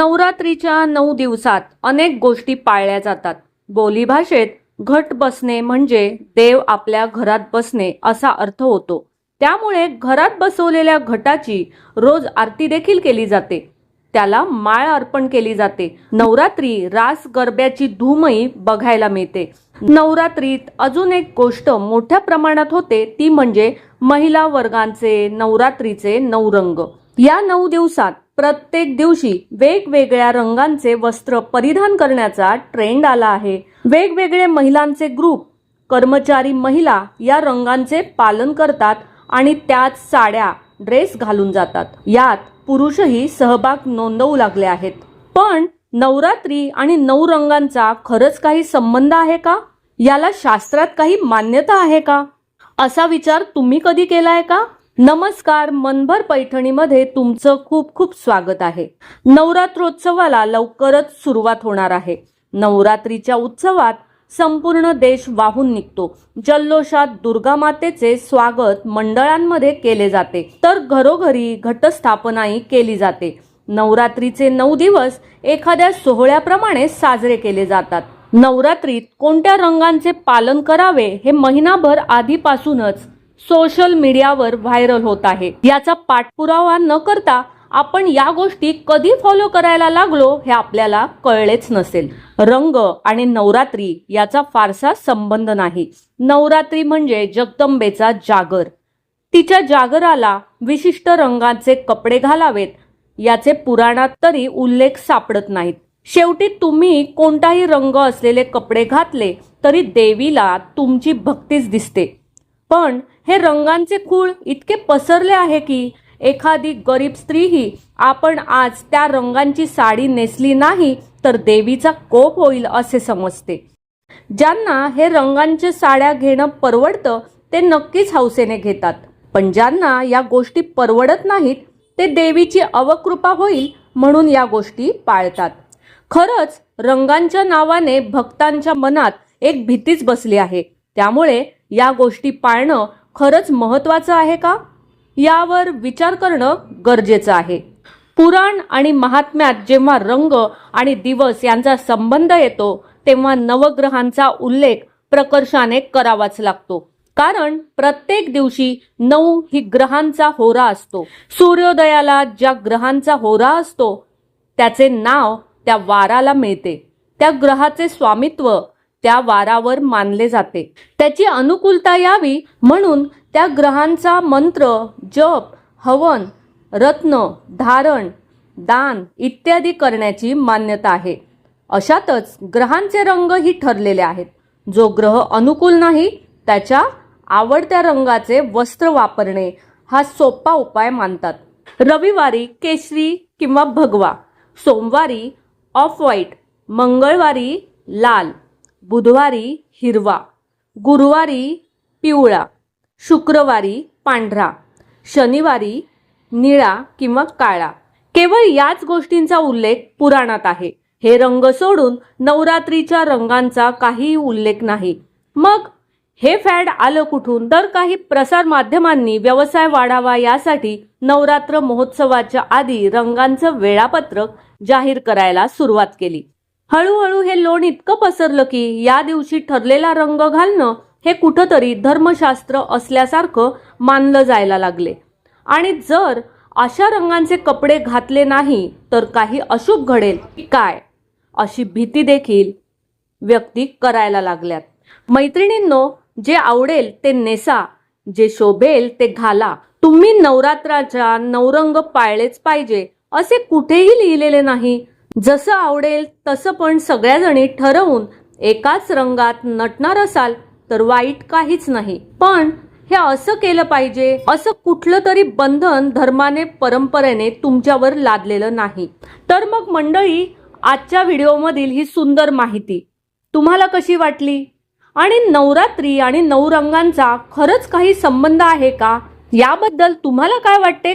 नवरात्रीच्या नऊ दिवसात अनेक गोष्टी पाळल्या जातात. बोलीभाषेत घट बसणे म्हणजे देव आपल्या घरात बसणे असा अर्थ होतो. त्यामुळे घरात बसवलेल्या घटाची रोज आरती देखील केली जाते. त्याला माळ अर्पण केली जाते. नवरात्री रास गरब्याची धूमही बघायला मिळते. नवरात्रीत अजून एक गोष्ट मोठ्या प्रमाणात होते ती म्हणजे महिला वर्गांचे नवरात्रीचे नऊ रंग या नऊ दिवसात प्रत्येक दिवशी वेगवेगळ्या रंगांचे वस्त्र परिधान करण्याचा ट्रेंड आला आहे. वेगवेगळे महिलांचे ग्रुप कर्मचारी महिला या रंगांचे पालन करतात आणि त्यात साड्या ड्रेस घालून जातात. यात पुरुषही सहभाग नोंदवू लागले आहेत. पण नवरात्री आणि नऊ रंगांचा खरंच काही संबंध आहे का? याला शास्त्रात काही मान्यता आहे का? असा विचार तुम्ही कधी केलाय का? नमस्कार मनभर पैठणीमध्ये तुमचं खूप खूप स्वागत आहे. नवरात्रोत्सवाला लवकरच सुरुवात होणार आहे. नवरात्रीच्या उत्सवात संपूर्ण देश वाहून निघतो. जल्लोषात दुर्गा मातेचे स्वागत मंडळांमध्ये केले जाते. तर घरोघरी घटस्थापनाही केली जाते. नवरात्रीचे नऊ दिवस एखाद्या सोहळ्याप्रमाणे साजरे केले जातात. नवरात्रीत कोणत्या रंगांचे पालन करावे हे महिनाभर आधीपासूनच सोशल मीडियावर व्हायरल होत आहे. याचा पाठपुरावा न करता आपण या गोष्टी कधी फॉलो करायला लागलो हे आपल्याला कळलेच नसेल. रंग आणि नवरात्री याचा फारसा संबंध नाही. नवरात्री म्हणजे जगदंबेचा जागर. तिच्या जागराला विशिष्ट रंगाचे कपडे घालावेत याचे पुराणात तरी उल्लेख सापडत नाहीत. शेवटी तुम्ही कोणताही रंग असलेले कपडे घातले तरी देवीला तुमची भक्तीच दिसते. पण हे रंगांचे खूळ इतके पसरले आहे की एखादी गरीब स्त्रीही आपण आज त्या रंगांची साडी नेसली नाही तर देवीचा कोप होईल असे समजते. ज्यांना हे रंगांच्या साड्या घेणं परवडतं ते नक्कीच हौसेने घेतात. पण ज्यांना या गोष्टी परवडत नाहीत ते देवीची अवकृपा होईल म्हणून या गोष्टी पाळतात. खरंच रंगांच्या नावाने भक्तांच्या मनात एक भीतीच बसली आहे. त्यामुळे या गोष्टी पाळणं खरंच महत्वाचं आहे का? यावर विचार करणं गरजेचं आहे. पुराण आणि महात्म्यात जेव्हा रंग आणि दिवस यांचा संबंध येतो तेव्हा नवग्रहांचा उल्लेख प्रकर्षाने करावाच लागतो. कारण प्रत्येक दिवशी नऊ ही ग्रहांचा होरा असतो. सूर्योदयाला ज्या ग्रहांचा होरा असतो त्याचे नाव त्या वाराला मिळते. त्या ग्रहाचे स्वामित्व त्या वारावर मानले जाते. त्याची अनुकूलता यावी म्हणून त्या ग्रहांचा मंत्र जप हवन रत्न धारण दान इत्यादी करण्याची मान्यता आहे. अशातच ग्रहांचे रंग ही ठरलेले आहेत. जो ग्रह अनुकूल नाही त्याच्या आवडत्या रंगाचे वस्त्र वापरणे हा सोपा उपाय मानतात. रविवारी केशरी किंवा भगवा सोमवारी ऑफ व्हाईट मंगळवारी लाल बुधवारी हिरवा गुरुवारी पिवळा शुक्रवारी पांढरा शनिवारी निळा किंवा काळा. केवळ याच गोष्टींचा उल्लेख पुराणात आहे. हे रंग सोडून नवरात्रीच्या रंगांचा काहीही उल्लेख नाही. मग हे फॅड आलं कुठून? तर काही प्रसार माध्यमांनी व्यवसाय वाढावा यासाठी नवरात्र महोत्सवाच्या आधी रंगांचं वेळापत्रक जाहीर करायला सुरुवात केली. हळूहळू हे लोण इतकं पसरलं की या दिवशी ठरलेला रंग घालणं हे कुठंतरी धर्मशास्त्र असल्यासारखं मानलं जायला लागले. आणि जर अशा रंगांचे कपडे घातले नाही तर काही अशुभ घडेल काय? अशी भीती देखील व्यक्ती करायला लागल्यात. मैत्रिणींनो जे आवडेल ते नेसा जे शोभेल ते घाला. तुम्ही नवरात्राच्या नवरंग पाळलेच पाहिजे असे कुठेही लिहिलेले नाही. जसं आवडेल तसं पण सगळ्याजणी ठरवून एकाच रंगात नटणार असाल तर वाईट काहीच नाही. पण हे असं केलं पाहिजे असं कुठलं तरी बंधन धर्माने परंपरेने तुमच्यावर लादलेलं नाही. तर मग मंडळी आजच्या व्हिडिओमधील ही सुंदर माहिती तुम्हाला कशी वाटली? आणि नवरात्री आणि नऊ रंगांचा खरंच काही संबंध आहे का? याबद्दल तुम्हाला काय वाटते?